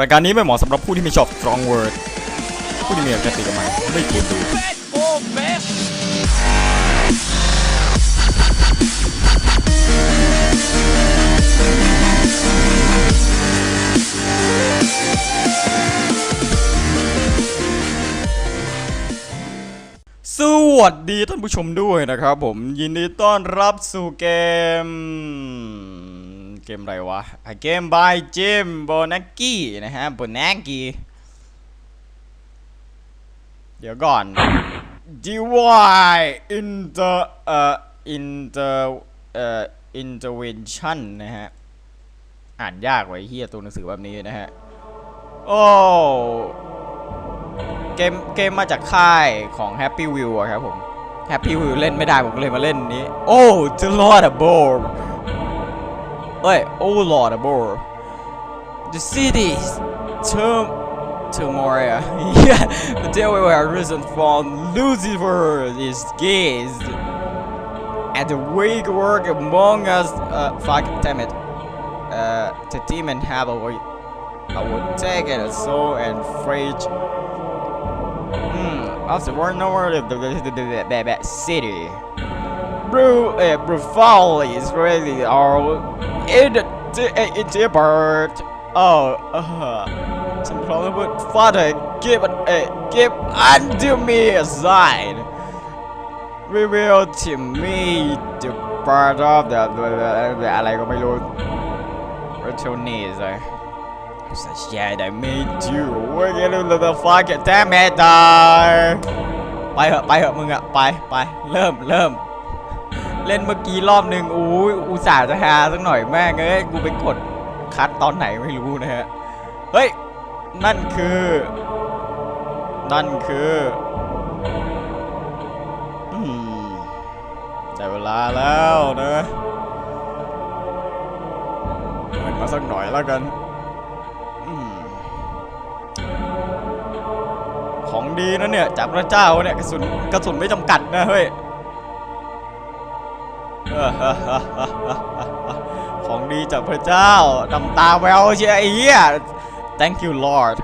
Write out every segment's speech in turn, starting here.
รายการนี้ไม่เหมาะสำหรับผู้ที่ไม่ชอบ strong word ผู้ที่มีอคติกับมันไม่ควรดูสวัสดีท่านผู้ชมด้วยนะครับผมยินดีต้อนรับสู่เกม เกมอะไรวะอะเกม by Jim b o n a c k i นะฮะ b o n a c k i เดี๋ยวก่อน DY inter เอ่อ inter เอ่อ intervention นะฮะ อ่านยากไว้เฮียตัวหนังสือแบบนี้นะฮะ โอ้เกมเกมมาจากค่ายของ Happy View ครับผม Happy View เล่นไม่ได้ผมก็เลยมาเล่นนี้ โอ้ The Lord of b o r เอ้ ย Oh Lord r The cities Term Termoria yeah. The day we were risen from Lucifer is gazed and the weak work among us. Uh, fuck damn it. Uh, the demon have a I would take it a soul and freight Hmm, we're nowhere of the, city. Bru, uh, Brufali is really all in the in the bird. Oh, uh, some problem with father give it, uh, give unto me a sign. Reveal to me the part of the, the, the, the อะไรก็ไม่รู้ Virtual needs. Uh, such shit I made you We're gonna do the fucking damn it die ไปเหอะไปเหอะมึงอะไปไปเริ่มเริ่ม เล่นเมื่อกี้รอบหนึ่งอู้อุตส่าห์จะหาสักหน่อยแม่งเอ้ยกูไปกดคัดตอนไหนไม่รู้นะฮะ เฮ้ย นั่นคือ นั่นคืออืมได้เวลาแล้วนะเปิดมาสักหน่อยแล้วกันอของดีนะเนี่ยจากพระเจ้าเนี่ยกระสุนกระสุนไม่จำกัดนะเฮ้ย ของดีจากพระเจ้าดำตาแววเชียไอ้เหี้ย thank you lord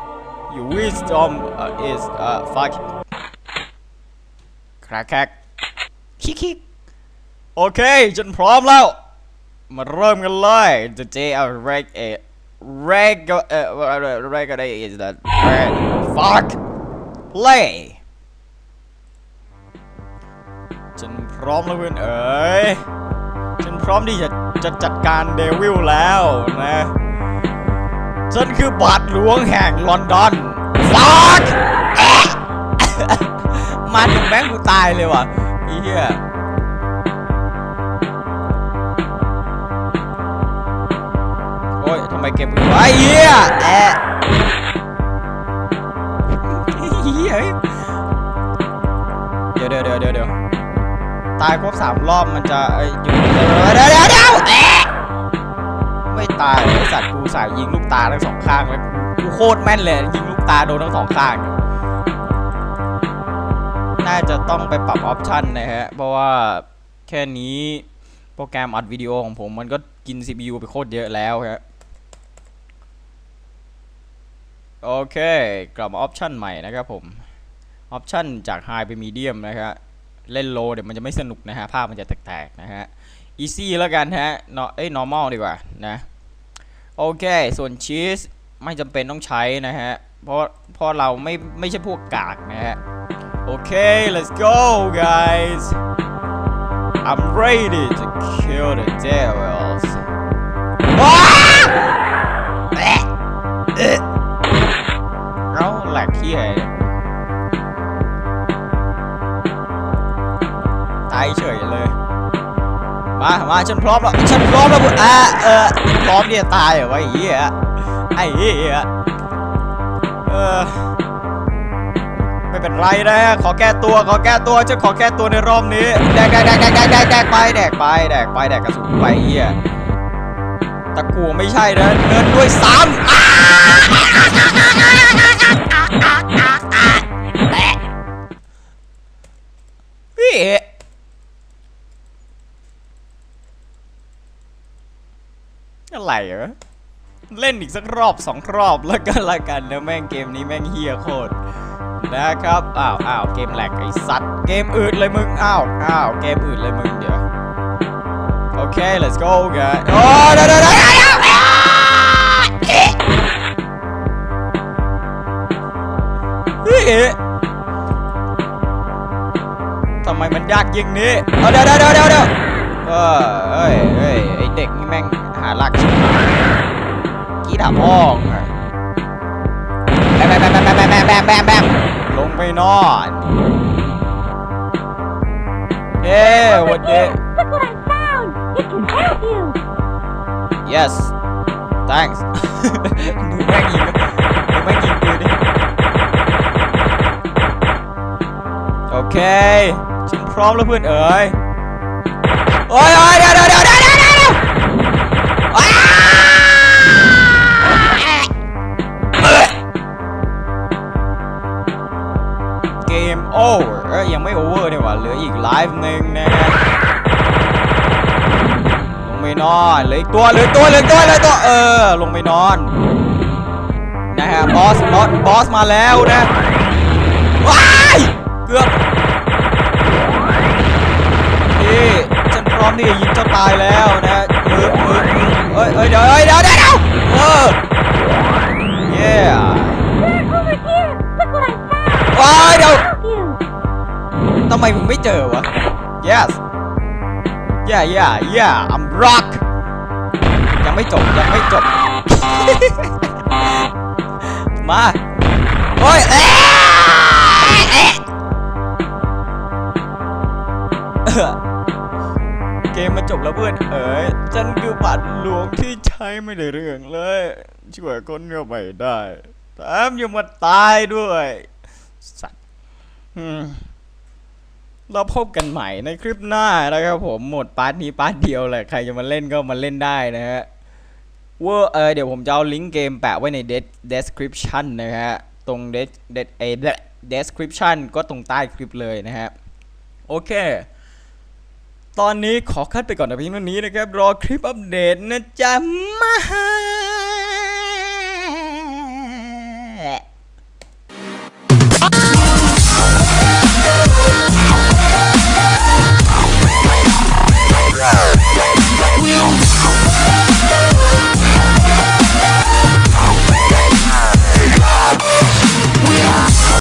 your wisdom uh, is uh fuck คราแคกคิกคิกโอเคฉันพร้อมแล้ว มาเริ่มกันเลย the day of reg a reg uh reg day is that red fuck play ร้อมแล้วเพื่อนเอ๋ยฉันพร้อมที่จะจะจัดการเดวิลแล้วนะฉันคือบาทหลวงแห่งลอนดอนฟักมาถึงแบงค์กูตายเลยว่ะไอ้เหี้ยโอ้ยทำไมเก็บไว้เหี้ยแอะ ตายครบสามรอบมันจะอยู่เดี๋ยวเดี๋ยวเดี๋ยวไม่ตายไอสัตว์กูสายยิงลูกตาทั้งสองข้างเลยกูโคตรแม่นเลยยิงลูกตาโดนทั้งสองข้าง น่าจะต้องไปปรับออปชันนะฮะ เพราะว่าแค่นี้โปรแกรมอัดวิดีโอของผมมันก็กิน CPU ไปโคตรเยอะแล้วฮะโอเค กลับมาออปชันใหม่นะครับผม ออปชันจาก High ไป Medium นะครับ เล่น Low เดี๋ยวมันจะไม่สนุกนะฮะภาพมันจะแตกๆนะฮะ Easy แล้วกันฮะเนาะเอ้ย Normal ดีกว่านะโอเค ส่วน Cheese ไม่จำเป็นต้องใช้นะฮะ เพราะเพราะเราไม่ไม่ใช่พวกกากนะฮะ โอเค let's go guys I'm ready to kill the devils ว้าเอ๊ะเอ้าแหลกขี้เหร ตายเฉยเลย มา มาฉันพร้อมแล้ว ฉันพร้อมแล้วบุอะเออพร้อมที่จะตายเหรอวะไอ้เหี้ยไอ้เหี้ยเออไม่เป็นไรนะขอแก้ตัวขอแก้ตัวจะขอแก้ตัวในรอบนี้แดกแดกแดกแดกแดกแดกไปแดกไปแดกไปแดกกระสุนไปเหี้ยตะกูไม่ใช่นะเงินด้วยซ้ำอ้าพี่ อะไรเหรอเล่นอีกสักรอบสองรอบแล้วกันละกันนะแม่งเกมนี้แม่งเฮียโคตรนะครับอ้าวอ้าวเกมแหลกไอ้สัตว์เกมอื่นเลยมึงอ้าวอ้าวเกมอื่นเลยมึงเดี๋ยวโอเค let's go guys โอ้เดี๋ยวเดี๋ยวเดี๋ยวเดี๋ยวเดี๋ยวเฮ้ยทำไมมันยากยิ่งนี้เดี๋ยวเดี๋ยวเดี๋ยวเดี๋ยวเดี๋ยวเออเฮ้ยเฮ้ยไอเด็กนี่แม่ง หาลักชิบหายกีดาพ่องแบมแบมแบมแบมแบมแบมแบมแบมลงไปนอนเฮ้วันเด Look what I found! It can help you! yes thanks ดูแม่งยิงดูแม่งยิงปืนดิโอเคฉันพร้อมแล้วเพื่อนเอ๋ยโอ้ยโอ้ยเดะเดะเดี๋ยวเดี๋ยวเดี๋ยวเดี๋ยว โอเวอร์เอ้ยยังไม่โอเวอร์เนี่ยว่ะเหลืออีกไลฟ์หนึ่งนะฮะลงไปนอนเหลยตัวเหลยตัวเหลยตัวเหลยตัวเออลงไปนอนนะฮะบอสบอสบอสมาแล้วนะว้ายเกือบนี่ฉันพร้อมที่จะยิงเจ้าตายแล้วนะเออเออเออเอ้ยเอ้ยเดี๋ยวเอ้ยเดี๋ยวเดี๋ยวเดี๋ยวเออ yeah Over here! Look what I found! ว้ายเดี๋ยว Help you! ทำไมมึงไม่เจอวะ yes yeah yeah yeah I'm rock ยังไม่จบ ยังไม่จบ มาโอ้ยเอ๊ะเอ๊ะเกมมันจบแล้วเพื่อน เอ๋ยฉันคือบัตรหลวงที่ใช้ไม่ได้เรื่องเลย ช่วยคนเข้าไปได้แถมยังมาตายด้วย สัตว์ เราพบกันใหม่ในคลิปหน้านะครับผมหมดพาร์ทนี้พาร์ทเดียวแหละใครจะมาเล่นก็มาเล่นได้นะฮะเวอร์เออเดี๋ยวผมจะเอาลิงก์เกมแปะไว้ใน de- description นะฮะตรง de- de- เอ description ก็ตรงใต้คลิปเลยนะฮะโอเค ตอนนี้ขอคัดไปก่อนนะเพียงเท่านี้นะครับ รอคลิปอัปเดตนะจ๊ะมา